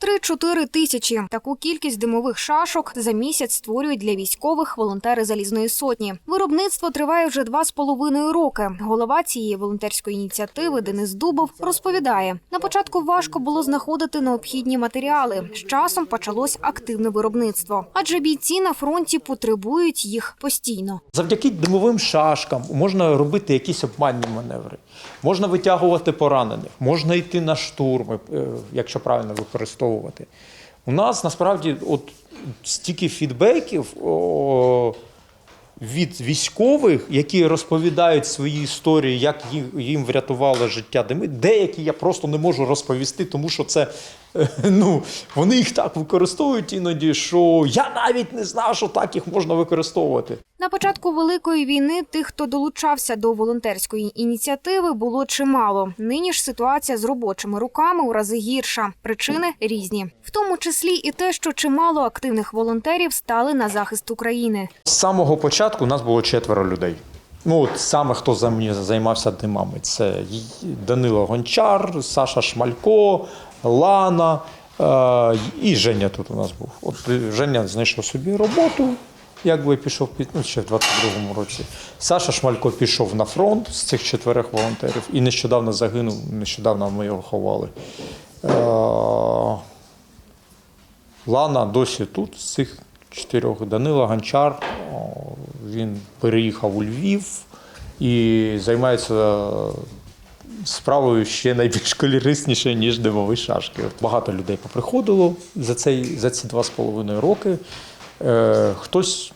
3-4 тисячі. Таку кількість димових шашок за місяць створюють для військових волонтери залізної сотні. Виробництво триває вже два з половиною роки. Голова цієї волонтерської ініціативи Денис Дубов розповідає: на початку важко було знаходити необхідні матеріали. З часом почалось активне виробництво, адже бійці на фронті потребують їх постійно. Завдяки димовим шашкам можна робити якісь обманні маневри, можна витягувати поранених, можна йти на штурми, е, якщо правильно використовувати. У нас насправді от стільки фідбеків о, від військових, які розповідають свої історії, як їм, врятувало життя дими. Деякі я просто не можу розповісти, тому що це ну, вони їх так використовують іноді, що я навіть не знав, що так їх можна використовувати. На початку великої війни тих, хто долучався до волонтерської ініціативи, було чимало. Нині ж ситуація з робочими руками у рази гірша. Причини різні, в тому числі і те, що чимало активних волонтерів стали на захист України. З самого початку у нас було четверо людей. Ну, от саме хто за мені займався димами. Це Данило Гончар, Саша Шмалько, Лана е, і Женя тут у нас був. От Женя знайшов собі роботу, якби пішов під ну, ще в 22-му році. Саша Шмалько пішов на фронт з цих чотирьох волонтерів і нещодавно загинув. Нещодавно ми його ховали. Е, Лана досі тут, з цих чотирьох. Данила Гончар, він переїхав у Львів і займається справою ще найбільш колірисніше, ніж димові шашки. Багато людей поприходило за, цей, за ці два з половиною роки. Е, хтось,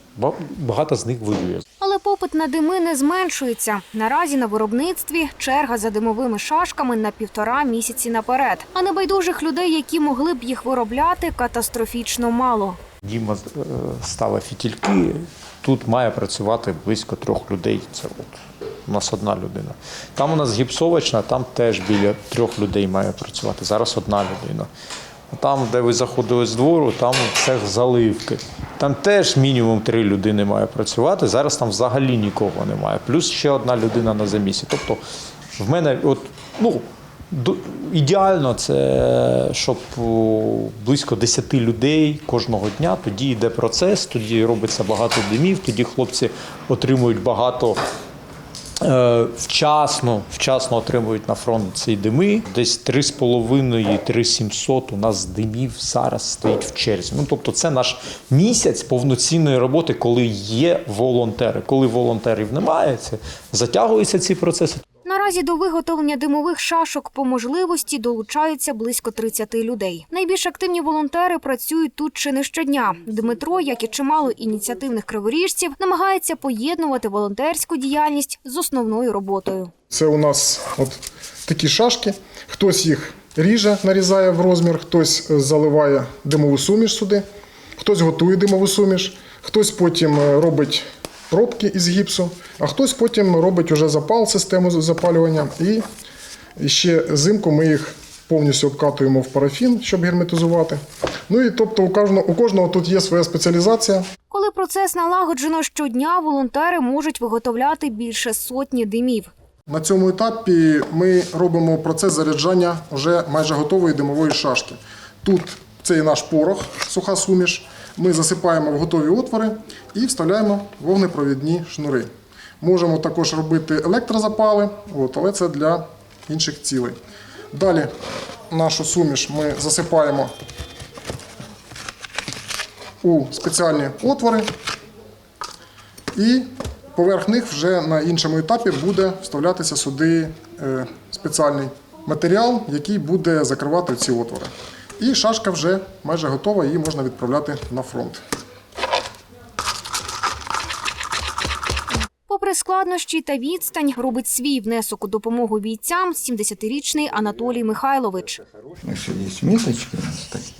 багато з них воює. Але попит на дими не зменшується. Наразі на виробництві черга за димовими шашками на півтора місяці наперед. А небайдужих людей, які могли б їх виробляти, катастрофічно мало. Діма е, ставив фітільки. Тут має працювати близько трьох людей. Це от у нас одна людина. Там у нас гіпсовочна, там теж біля трьох людей має працювати. Зараз одна людина. Там, де ви заходили з двору, там цех заливки. Там теж мінімум три людини має працювати. Зараз там взагалі нікого немає. Плюс ще одна людина на замісі. Тобто в мене от, ну, Ідеально це щоб близько 10 людей кожного дня. Тоді йде процес, тоді робиться багато димів, тоді хлопці отримують багато. е, Вчасно, вчасно отримують на фронт ці дими. Десь 3,5-3,700 у нас димів зараз стоїть в черзі. Ну тобто, це наш місяць повноцінної роботи, коли є волонтери. Коли волонтерів немає, це затягуються ці процеси. Наразі до виготовлення димових шашок по можливості долучаються близько 30 людей. Найбільш активні волонтери працюють тут чи не щодня. Дмитро, як і чимало ініціативних криворіжців, намагається поєднувати волонтерську діяльність з основною роботою. Це у нас от такі шашки. Хтось їх ріже, нарізає в розмір, хтось е, заливає димову суміш сюди, хтось готує димову суміш, хтось потім е, робить пробки із гіпсу, а хтось потім робить уже запал, систему запалювання. І ще взимку ми їх повністю обкатуємо в парафін, щоб герметизувати. Ну і тобто у кожного, у кожного тут є своя спеціалізація. Коли процес налагоджено щодня, волонтери можуть виготовляти більше сотні димів. На цьому етапі ми робимо процес заряджання вже майже готової димової шашки. Тут це і наш порох, суха суміш. Ми засипаємо в готові отвори і вставляємо вогнепровідні шнури. Можемо також робити електрозапали, але це для інших цілей. Далі нашу суміш ми засипаємо у спеціальні отвори і поверх них вже на іншому етапі буде вставлятися сюди е, спеціальний матеріал, який буде закривати ці отвори. І шашка вже майже готова, її можна відправляти на фронт. Попри складнощі та відстань, робить свій внесок у допомогу бійцям 70-річний Анатолій Михайлович. Значить, є міточки у нас такі,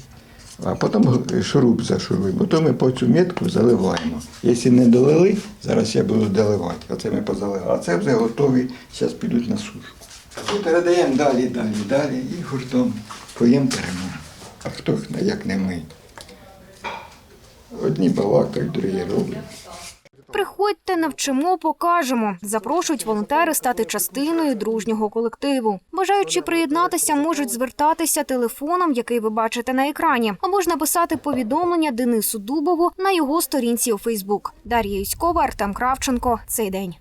а потім шуруп зашуруємо. Потім ми по цю метку заливаємо. Якщо не долили, зараз я буду доливати. Оце ми позаливали. А це вже готові, зараз підуть на сушку. Тут передаємо далі, далі, далі і гуртом поїм перемо. А хто як не ми? Одні балакають, другі роблять. Приходьте, навчимо, покажемо. Запрошують волонтери стати частиною дружнього колективу. Бажаючи приєднатися, можуть звертатися телефоном, який ви бачите на екрані, або ж написати повідомлення Денису Дубову на його сторінці у Фейсбук. Дар'я Юськова, Артем Кравченко. Цей день.